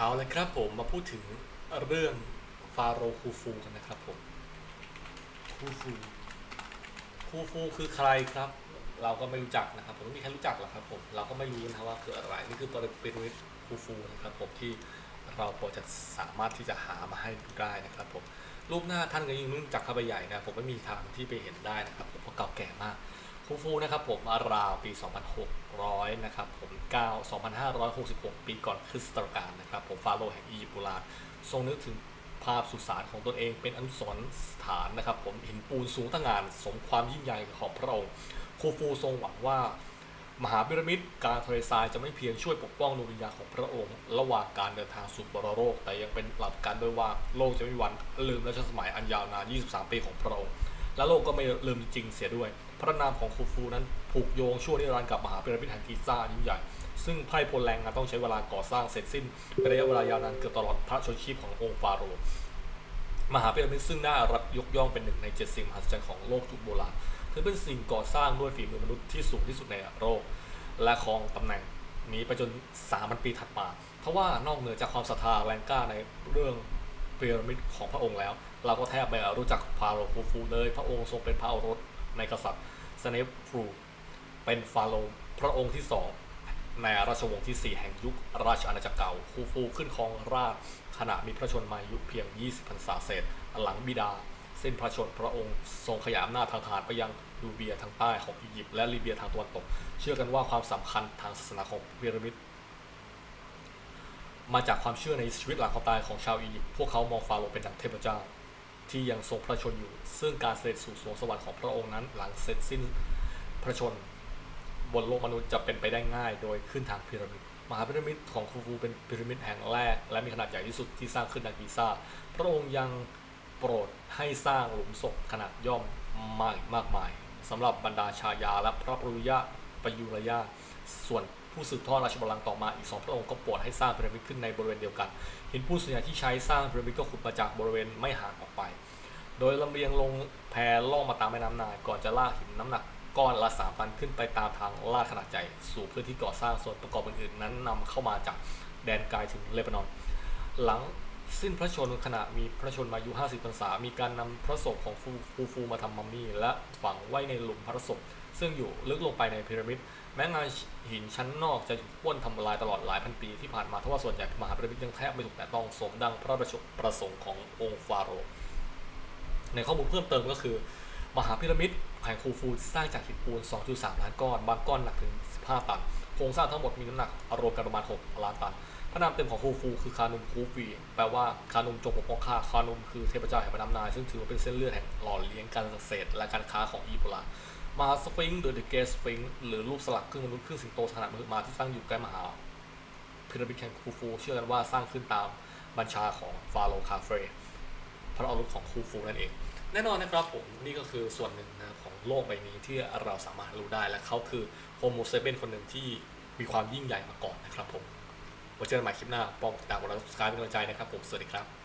เอาเลยครับผมมาพูดถึงเรื่องฟาโรห์คูฟูกันนะครับผมคูฟูคูฟูคือใครครับ เราก็ไม่รู้จักนะครับผมไม่มีใครรู้จักหรอกครับผมเราก็ไม่รู้นะว่าคืออะไรนี่คือปริปิริตคูฟูนะครับผมที่เราพอจะสามารถที่จะหามาให้ดูได้นะครับผมรูปหน้าท่านก็ยิ่งรู้จักเข้าไปใหญ่นะผมไม่มีทางที่ไปเห็นได้นะครับผมเพราะเก่าแก่มาก คูฟูนะครับผมราวปี 2600 นะครับผม 9 2566 ปีก่อนคริสตกราชนะครับผมฟาโรห์แห่งอียิปต์โบราณทรงนึกถึงภาพสุสานของตนเองเป็นอนุสรณ์สถานนะครับผมหินปูนสูงตั้งงานสมความยิ่งใหญ่ของพระองค์คูฟูทรงหวังว่ามหาพีระมิดกลางทะเลทรายจะไม่เพียงช่วยปกป้องดวงวิญญาณของพระองค์ ระหว่างการเดินทางสู่บรโลก แต่ยังเป็นหลักการด้วยว่าโลกจะไม่วันลืมรัชสมัยอันยาวนาน 23 ปีของพระองค์ และโลกก็ไม่ลืมจริงเสียด้วย พระนามของคูฟูนั้นผูกโยงช่วงนิรันดร์กับมหาพีระมิดแห่งกิซ่ายิ่งใหญ่ ซึ่งไพร่พลแรงงานต้องใช้เวลาก่อสร้างเสร็จสิ้นเป็นระยะเวลายาวนานเกือบตลอดพระชนชีพขององค์ฟาโรห์มหาพีระมิดซึ่งได้รับยกย่องเป็นหนึ่งในเจ็ดสิ่งมหัศจรรย์ของโลกยุคโบราณถือเป็นสิ่งก่อสร้างด้วยฝีมือมนุษย์ที่สูงที่สุดในโลกและครองตำแหน่งนี้ไปจนสามพันปีถัดมาทว่านอกเหนือจากความศรัทธาแรงกล้าในเรื่อง พีระมิดของพระองค์แล้ว เราก็แทบไม่รู้จักฟาโรห์คูฟูเลย พระองค์ทรงเป็นพระโอรสในกษัตริย์สเนปฟรูเป็นฟาโรห์พระองค์ที่สองในราชวงศ์ที่ 4 แห่งยุคราชอาณาจักรเก่า คูฟูขึ้นครองราชขณะมีพระชนมายุเพียง 20พรรษาเศษ หลังบิดา เส้นพระชนม์พระองค์ทรงขยายอำนาจทางทหารไปยังลูเบียทางใต้ของอียิปต์และลิเบียทางตะวันตก เชื่อกันว่าความสำคัญทางศาสนาของพีระมิด มาจากความเชื่อในชีวิตหลังความตายของชาวอียิปต์พวกเขามองฟาโรห์เป็นดังเทพเจ้า ที่ยังทรงพระชนอยู่ ซึ่งการเสด็จสู่สวงสวรรค์ของพระองค์นั้น หลังเสร็จสิ้นพระชน บนโลกมนุษย์จะเป็นไปได้ง่าย โดยขึ้นทางพีระมิดมหาพีระมิดของคูฟูเป็นพีระมิดแห่งแรก และมีขนาดใหญ่ที่สุดที่สร้างขึ้นในกิซ่า พระองค์ยังโปรดให้สร้างหลุมศพขนาดย่อมมากมากมายสำหรับบรรดาชายาและพระปรุยะประยุรยาส่วน ผู้สืบทอดราชบัลลังก์ต่อมาอีกสองพระองค์ก็โปรดให้สร้างพีระมิดขึ้นในบริเวณเดียวกันหินปูนส่วนใหญ่ที่ใช้สร้างพีระมิดก็ขุดมาจากบริเวณไม่ห่างออกไป โดยลำเลียงลงแพล่องมาตามแม่น้ำนายก่อนจะลากหินน้ำหนักก้อนละสามตันขึ้นไปตามทางลาดขนาดใหญ่สู่พื้นที่ก่อสร้างส่วนประกอบอื่นๆนั้นนำเข้ามาจากแดนไกลถึงเลบานอน หลัง สิ้นพระชนขณะมีพระชนมายุ 50พรรษา มีการนำพระศพของฟูฟูฟูมาทำมัมมี่ และฝังไว้ในหลุมพระศพ ซึ่งอยู่ลึกลงไปในพีระมิด แม้งานหินชั้นนอกจะถูกป้นทำลายตลอดหลายพันปีที่ผ่านมาทว่าส่วนใหญ่มหาพีระมิดยังแทบไม่ถูกแตะต้องสมดังพระประสงค์ขององค์ฟาโรห์ในข้อมูลเพิ่มเติมก็คือ มหาพีระมิดแห่งคูฟูสร้างจากหินปูน 2.3 ล้านก้อน บางก้อนหนักถึง 15 ตัน โครงสร้างทั้งหมดมีน้ำหนักรวมกันประมาณ 6 ล้านตัน พระนามเต็มของคูฟูคือคานุมคูฟีแปลว่าคานุมจงปกป้องข้าคานุมคือเทพเจ้าแห่งแม่น้ำนายซึ่งถือว่าเป็นเส้นเลือดแห่งหล่อเลี้ยงการเกษตรและการค้าของอีโบรามาสฟิงค์หรือเดอะเกสฟิงค์หรือรูปสลักครึ่งมนุษย์ครึ่งสิงโตขนาดมหึมาที่ตั้างอยู่ใกล้มหาพีระมิดแห่งคูฟู เชื่อกันว่าสร้างขึ้นตามบัญชาของฟาโรห์คาเฟรพระอรสของคูฟูนั่นเอง แน่นอนนะครับผมนี่ก็คือส่วนหนึ่งนะของโลกใบนี้ที่เราสามารถรู้ได้และเขาคือโฮโมเซเ i นคนหนึ่งที่มีความยิ่งใหญ่มาก่อนนะครับผม ไว้เจอกันใหม่คลิปหน้าป้องติดตามกดไลค์กดซับสไครป์เป็นกำลังใจนะครับผมสวัสดีครับ